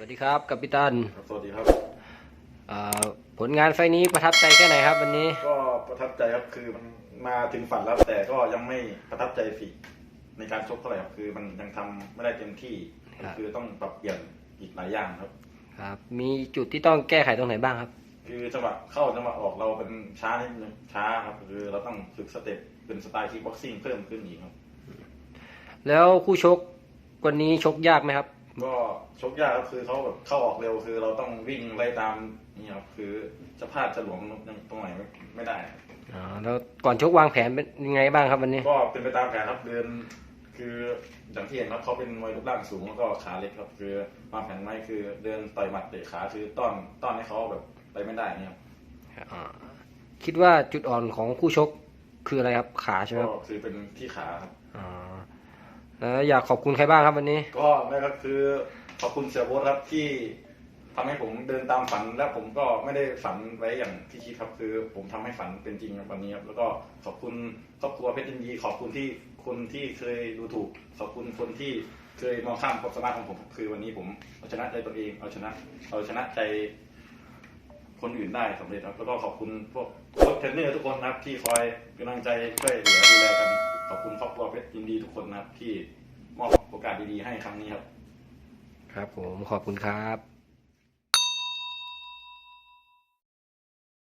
วัสดีครับกัปตันครับสวัสดีครับอ่าผลงานไฟล์นี้ประทับใจแค่ไหนครับวันนี้ ก็ประทับใจครับคือมันมาถึงฝันแล้วแต่ก็ยังไม่ประทับใจฝีในการชกเท่าไหร่ครับคือมันยังทำไม่ได้เต็มที่ครับคือต้องปรับเปลี่ยนอีกหลายอย่างครับ ครับ มีจุดที่ต้องแก้ไขตรงไหนบ้างครับ คือจังหวะเข้าจังหวะออกเราเป็นช้านิดนึงช้าครับคือเราต้องฝึกสเต็ปเป็นสไตล์คีบ็อกซิ่งเพิ่มขึ้นอีกครับ แล้วคู่ชกวันนี้ชกยากไหมครับ ก็ชกยากครับคือเขาแบบเข้าออกเร็วคือ เราต้องวิ่งไล่ตามนี่ครับคือจะพลาดจะหลวมตรงไหนไม่ไม่ได้อ่าแล้วก่อนชกวางแผนเป็นยังไงบ้างครับวันนี้ ก็เป็นไปตามแผนครับเดิน คืออย่างที่เห็นครับเขาเป็นมวยรูปร่างสูงแล้วก็ขาเล็กครับคือวางแผนไว้คือเดินต่อยหมัดเตะขาคือต้อนต้อนให้เขาแบบไปไม่ได้เนี่ยครับอ่าคิดว่าจุดอ่อนของคู่ชกคืออะไรครับขาใช่ไหมก็ครับคือเป็นที่ขาครับ อ่าแล้วอยากขอบคุณใครบ้างครับวันนี้ ก็นั่นก็คือขอบคุณเสียโบ๊ทครับที่ทำให้ผมเดินตามฝันและผมก็ไม่ได้ฝันไว้อย่างที่คิดครับคือผมทำให้ฝันเป็นจริงวันนี้ครับแล้วก็ขอบคุณครอบครัวเพชรยินดีขอบคุณที่คนที่เคยดูถูก ขอบคุณคนที่เคยมองข้ามความสามารถของผม คือวันนี้ผมเอาชนะใจตัวเองเอาชนะเอาชนะใจคนอื่นได้สำเร็จครับแล้วก็ขอบคุณพวกโค้ชเทรนเนอร์ทุกคนนะครับที่คอยกำลังใจช่วยเหลือดูแลกันขอบคุณ เพชรยินดีทุกคนนะครับที่มอบโอกาสดีๆให้ครั้งนี้ครับ ครับผมขอบคุณครับ